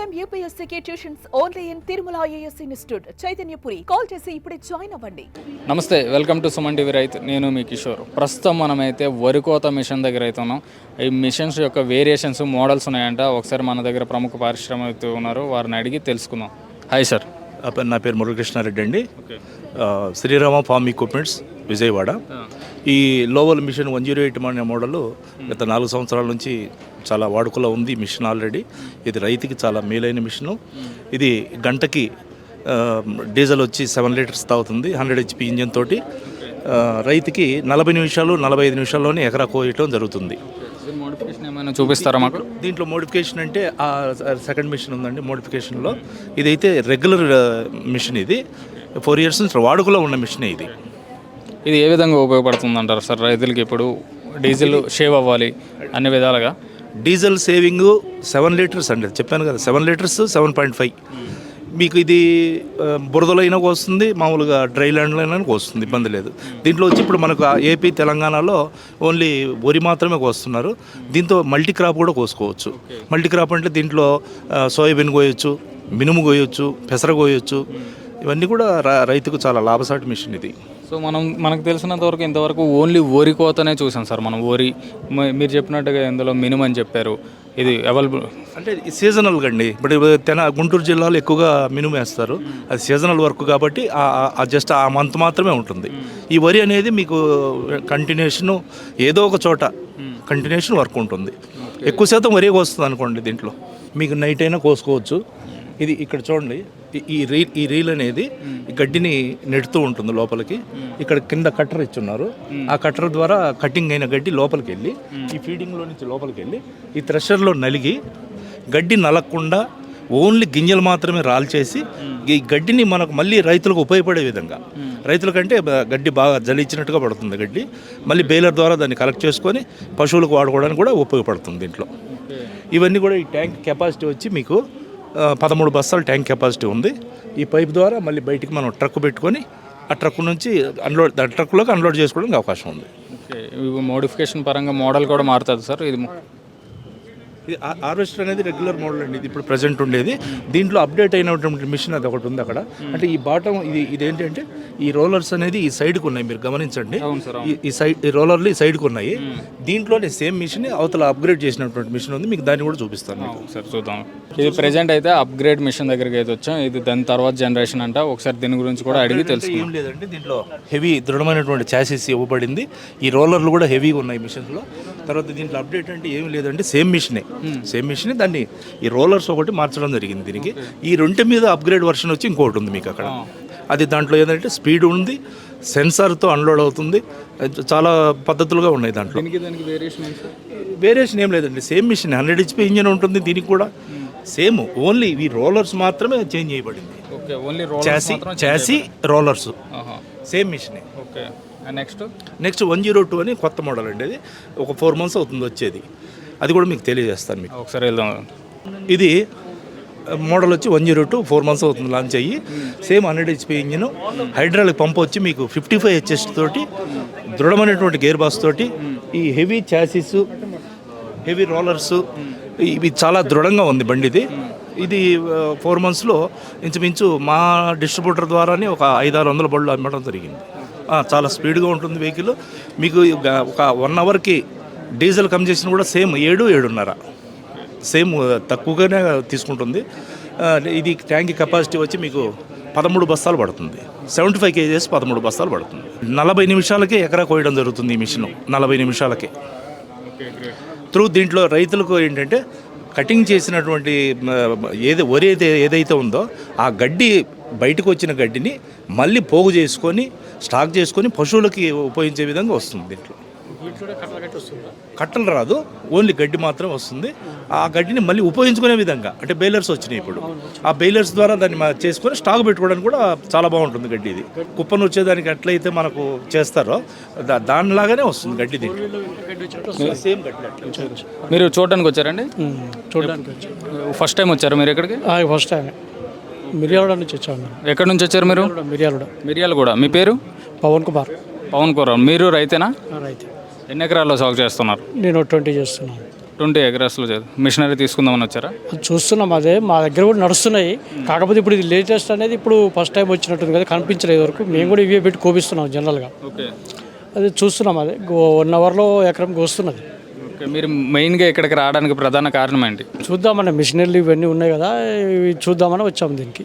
Time యూపీఎస్సీకి tuitions only in Tirumala IAS institute. Chaitanyapuri. Call చేసి ఇప్పుడే join అవ్వండి. నమస్తే వెల్కమ్ టు సుమన్ టీవీ రైతు. నేను మీ కిషోర్. ప్రస్తుతం మనమైతే వరి కోత మిషన్ దగ్గర అయితే ఉన్నాం. ఈ మిషన్స్ యొక్క వేరియేషన్స్ మోడల్స్ ఉన్నాయంట. ఒకసారి మన దగ్గర ప్రముఖ పారిశ్రామిక ఉన్నారు. వారిని అడిగి తెలుసుకుందాం. హాయ్ సార్ నా పేరు- మురళకృష్ణారెడ్డి అండి. Srirama farm equipments Vijayawada. ఈ లోవల్ మిషన్ వన్ జీరో ఎయిట్ అనే మోడల్ గత నాలుగు సంవత్సరాల నుంచి చాలా వాడుకలో ఉంది మిషన్ ఆల్రెడీ. ఇది రైతుకి చాలా మేలైన మిషను. ఇది గంటకి డీజిల్ వచ్చి సెవెన్ లీటర్స్ తాగుతుంది హండ్రెడ్ హెచ్పి ఇంజన్ తోటి. రైతుకి నలభై నిమిషాలు నలభై ఐదు నిమిషాల్లోనే ఎకరా కోయటం జరుగుతుంది. మోడిఫికేషన్ ఏమైనా చూపిస్తారా మాకు? దీంట్లో మోడిఫికేషన్ అంటే ఆ సెకండ్ మిషన్ ఉందండి మోడిఫికేషన్లో. ఇదైతే రెగ్యులర్ మిషన్ ఇది. ఫోర్ ఇయర్స్ నుంచి వాడుకలో ఉన్న మిషన్ ఇది. ఇది ఏ విధంగా ఉపయోగపడుతుంది అంటారు సార్ రైతులకి ఇప్పుడు డీజిల్ షేవ్ అవ్వాలి అన్ని విధాలుగా? డీజిల్ సేవింగ్ సెవెన్ లీటర్స్ అండి చెప్పాను కదా seven litres seven point five. మీకు ఇది బురదలైనా వస్తుంది మామూలుగా డ్రై ల్యాండ్లో వస్తుంది ఇబ్బంది లేదు. దీంట్లో వచ్చి ఇప్పుడు మనకు ఏపీ తెలంగాణలో ఓన్లీ వరి మాత్రమే కోస్తున్నారు. దీంతో మల్టీ క్రాప్ కూడా కోసుకోవచ్చు. మల్టీ క్రాప్ అంటే దీంట్లో సోయాబీన్ కోయొచ్చు మినుము కోయొచ్చు పెసర కోయొచ్చు. ఇవన్నీ కూడా రైతుకు చాలా లాభసాటి మిషన్ ఇది. సో మనం మనకు తెలిసినంత వరకు ఇంతవరకు ఓన్లీ వరి కోతనే చూసాం సార్ మనం వరి మీరు చెప్పినట్టుగా ఇందులో మినిమం అని చెప్పారు. ఇది అవైలబుల్ అంటే సీజనల్ అండి. ఇప్పుడు తెన గుంటూరు జిల్లాలో ఎక్కువగా మినుము వేస్తారు. అది సీజనల్ వర్క్ కాబట్టి జస్ట్ ఆ మంత్ మాత్రమే ఉంటుంది. ఈ వరి అనేది మీకు కంటిన్యూషన్ ఏదో ఒక చోట కంటిన్యూషన్ వర్క్ ఉంటుంది. ఎక్కువ శాతం వరి కోస్తుంది అనుకోండి దీంట్లో. మీకు నైట్ అయినా కోసుకోవచ్చు. ఇది ఇక్కడ చూడండి ఈ- ఈ రీల్ ఈ రీల్ అనేది గడ్డిని నెడుతూ ఉంటుంది లోపలికి. ఇక్కడ కింద కట్టర్ ఇచ్చున్నారు. ఆ కట్టర్ ద్వారా కటింగ్ అయిన గడ్డి లోపలికి వెళ్ళి ఈ ఫీడింగ్లో నుంచి లోపలికి వెళ్ళి ఈ థ్రెషర్లో నలిగి గడ్డి నలగకుండా ఓన్లీ గింజలు మాత్రమే రాల్చేసి ఈ గడ్డిని మనకు మళ్ళీ రైతులకు ఉపయోగపడే విధంగా రైతులకంటే గడ్డి బాగా జలిచ్చినట్టుగా పడుతుంది గడ్డి. మళ్ళీ బేలర్ ద్వారా దాన్ని కలెక్ట్ చేసుకొని పశువులకు వాడుకోవడానికి కూడా ఉపయోగపడుతుంది దీంట్లో. ఇవన్నీ కూడా ఈ ట్యాంక్ కెపాసిటీ వచ్చి మీకు పదమూడు బస్తాల ట్యాంక్ కెపాసిటీ ఉంది. ఈ పైప్ ద్వారా మళ్ళీ బయటికి మనం ట్రక్ పెట్టుకొని ఆ ట్రక్ నుంచి అన్లోడ్ ట్రక్లోకి అన్లోడ్ చేసుకోవడానికి అవకాశం ఉంది. మోడిఫికేషన్ పరంగా మోడల్ కూడా మారుతుంది సార్? ఇది ఇది హార్వెస్టర్ అనేది రెగ్యులర్ మోడల్ అండి. ఇది ఇప్పుడు ప్రజెంట్ ఉండేది. దీంట్లో అప్డేట్ అయినటువంటి మిషన్ అది ఒకటి ఉంది అక్కడ. అంటే ఈ బాటం ఇది ఇది ఏంటంటే ఈ రోలర్స్ అనేది ఈ సైడ్కి ఉన్నాయి మీరు గమనించండి. సార్ ఈ- సైడ్ ఈ రోలర్లు ఈ సైడ్కి ఉన్నాయి. దీంట్లోనే సేమ్ మిషన్ అవతల అప్గ్రేడ్ చేసినటువంటి మిషన్ ఉంది. మీకు దాన్ని కూడా చూపిస్తాను ఒకసారి చూద్దాం. ఇది ప్రెజెంట్ అయితే అప్గ్రేడ్ మిషన్ దగ్గరికి అయితే వచ్చాం. ఇది దాని తర్వాత జనరేషన్ అంట. ఒకసారి దీని గురించి కూడా అడిగి తెలుసు ఏం లేదండి దీంట్లో హెవీ దృఢమైనటువంటి ఛాసీస్ ఇవ్వబడింది. ఈ రోలర్లు కూడా హెవీగా ఉన్నాయి మిషన్స్లో. తర్వాత దీంట్లో అప్డేట్ అంటే ఏం లేదండి సేమ్ మిషనే సేమ్ మిషనే దాన్ని ఈ రోలర్స్ ఒకటి మార్చడం జరిగింది దీనికి. ఈ రెండు మీద అప్గ్రేడ్ వర్షన్ వచ్చి ఇంకోటి ఉంది మీకు అక్కడ. అది దాంట్లో ఏంటంటే స్పీడ్ ఉంది సెన్సార్తో అన్లోడ్ అవుతుంది చాలా పద్ధతులుగా ఉన్నాయి దాంట్లో. వేరియేషన్ ఏం లేదండి same machine hundred HP engine ఉంటుంది దీనికి కూడా. సేమ్ ఓన్లీ ఈ రోలర్స్ మాత్రమే చేంజ్ చేయబడింది. Okay only roll chassis chassis rollers same మిషనే. Okay. Next? Next one zero two అని కొత్త మోడల్ అండి అది. ఒక ఫోర్ మంత్స్ అవుతుంది వచ్చేది. అది కూడా మీకు తెలియజేస్తాను మీకు. ఒకసారి వెళ్దాం. ఇది మోడల్ వచ్చి one zero two four months అవుతుంది లాంచ్ అయ్యి. Same hundred HP engine hydraulic pump వచ్చి మీకు ఫిఫ్టీ ఫైవ్ హెచ్ఎస్ తోటి దృఢమైనటువంటి గేర్ బాక్స్ తోటి ఈ హెవీ ఛాసీస్ హెవీ రోలర్స్ ఇవి చాలా దృఢంగా ఉంది బండి ఇది ఇది ఫోర్ మంత్స్లో ఇంచుమించు మా డిస్ట్రిబ్యూటర్ ద్వారానే ఒక ఐదారు వందల బళ్ళు అమ్మడం జరిగింది. చాలా స్పీడ్గా ఉంటుంది వెహికల్. మీకు ఒక- వన్ అవర్కి డీజిల్ కన్జెషన్ కూడా సేమ్ ఏడు ఏడున్నర. సేమ్ తక్కువగానే తీసుకుంటుంది. ఇది ట్యాంక్ కెపాసిటీ వచ్చి మీకు పదమూడు బస్తాలు పడుతుంది. సెవెంటీ ఫైవ్ కేజీస్ పదమూడు బస్తాలు పడుతుంది. నలభై నిమిషాలకే ఎకరా కోయడం జరుగుతుంది ఈ మిషన్. నలభై నిమిషాలకే. త్రూ దీంట్లో రైతులకు ఏంటంటే కటింగ్ చేసినటువంటి ఏది వరి అయితే ఏదైతే ఉందో ఆ గడ్డి బయటకు వచ్చిన గడ్డిని మళ్ళీ పోగు చేసుకొని స్టాక్ చేసుకొని పశువులకి ఉపయోగించే విధంగా వస్తుంది దీంట్లో. కట్టలు రాదు ఓన్లీ గడ్డి మాత్రం వస్తుంది. ఆ గడ్డిని మళ్ళీ ఉపయోగించుకునే విధంగా అంటే బెయిలర్స్ వచ్చినాయి ఇప్పుడు. ఆ బెయిలర్స్ ద్వారా దాన్ని మా- చేసుకొని స్టాక్ పెట్టుకోవడానికి కూడా చాలా బాగుంటుంది గడ్డి ఇది. కుప్పను వచ్చేదానికి ఎట్లయితే మనకు చేస్తారో దా- దానిలాగానే వస్తుంది గడ్డి దీంట్లో సేమ్ గడ్డి అట్లా. మీరు చూడడానికి వచ్చారండి? చూడడానికి ఫస్ట్ టైం వచ్చారు మీరు ఎక్కడికి? ఫస్ట్ టైం మిర్యాలగూడ నుంచి వచ్చాను ఎక్కడి నుంచి వచ్చారు మీరు? మిర్యాలగూడ మిరియాలు కూడా మీ పేరు? పవన్ కుమార్. పవన్ కూర మీరు రైతేనా? రైతు. ఎన్ని ఎకరాల్లో సాగు చేస్తున్నారు? నేను ట్వంటీ చేస్తున్నాను. ట్వంటీ ఎకరాస్లో మిషనరీ తీసుకుందామని వచ్చారా? అది చూస్తున్నాం అదే మా దగ్గర కూడా నడుస్తున్నాయి. కాకపోతే ఇప్పుడు ఇది లేటెస్ట్ అనేది ఇప్పుడు ఫస్ట్ టైం వచ్చినట్టుంది కదా కనిపించలేదు వరకు మేము కూడా ఇవే పెట్టి కోపిస్తున్నాం జనరల్గా. ఓకే. అది చూస్తున్నాం అదే వన్ అవర్లో ఎకరం వస్తున్నది ఓకే మీరు మెయిన్గా ఇక్కడికి రావడానికి ప్రధాన కారణం ఏంటి? చూద్దామన్న మిషనరీలు ఇవన్నీ ఉన్నాయి కదా ఇవి చూద్దామని వచ్చాము దీనికి.